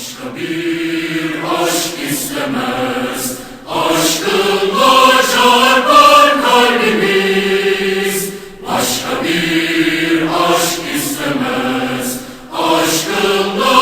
Başka bir aşk istemez, aşkınla çarpar kalbimiz. Başka bir aşk istemez, aşkınla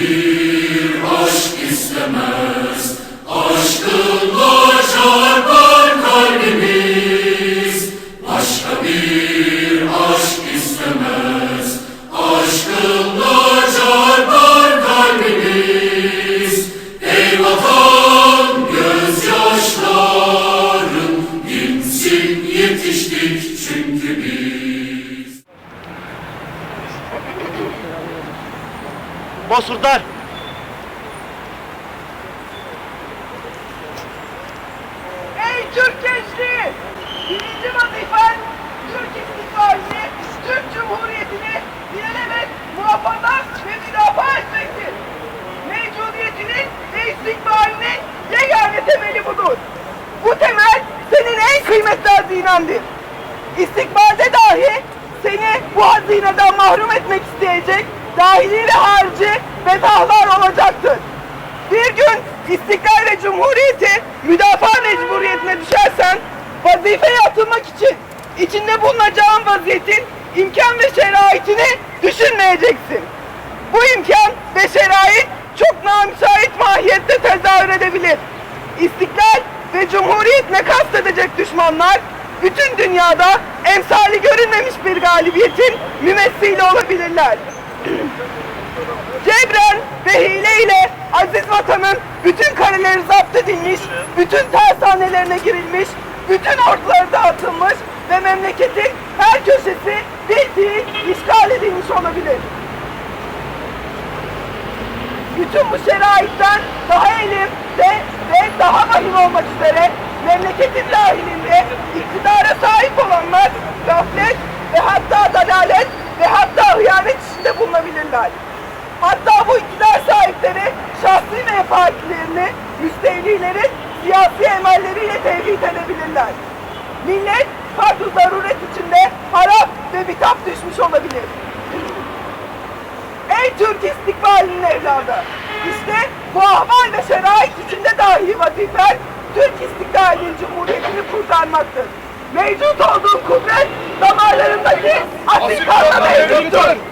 aşk istemez, aşkınla çarpar kalbimiz. Başka aşk istemez, aşkınla çarpar kalbimiz. Ey vatan gözyaşların dinsin yetiştik çünkü biz. Bozkurtlar. Ey Türk gençliği! Birinci vazifen Türk istikbalini, Türk Cumhuriyeti'ni ilerlemek, muhafaza ve müdafaa etmektir. Mevcudiyetinin ve istikbalinin yegane temeli budur. Bu temel senin en kıymetli hazinendir. İstikbalde dahi seni bu hazineden mahrum etmek isteyecek dahili ve harici olacaktır. Bir gün istiklal ve cumhuriyeti müdafaa mecburiyetine düşersen vazifeye atılmak için içinde bulunacağın vaziyetin imkan ve şeraitini düşünmeyeceksin. Bu imkan ve şerait çok namüsait mahiyette tezahür edebilir. İstiklal ve cumhuriyetine kastedecek düşmanlar bütün dünyada emsali görülmemiş bir galibiyetin mümessili olabilirler. Cebren ve hile ile aziz vatanın bütün kaleleri zapt edilmiş, bütün tersanelerine girilmiş, bütün orduları dağıtılmış ve memleketin her köşesi bildiği işgal edilmiş olabilir. Bütün bu şeraitten daha elim ve, ve daha vahim olmak üzere memleketin dahilinde iktidara sahip olanlar gayb. Hatta bu iktidar sahipleri şahsi menfaatlerini müstehlilerin siyasi emelleriyle tevhid edebilirler. Millet farklı zaruret içinde harap ve bitap düşmüş olabilir. Ey Türk istikbalinin evladı! İşte bu ahval ve şerait içinde dahi vazifen Türk istiklalinin cumhuriyetini kurtarmaktır. Mevcut olduğum kudret damarlarındaki asil kanla mevcuttur.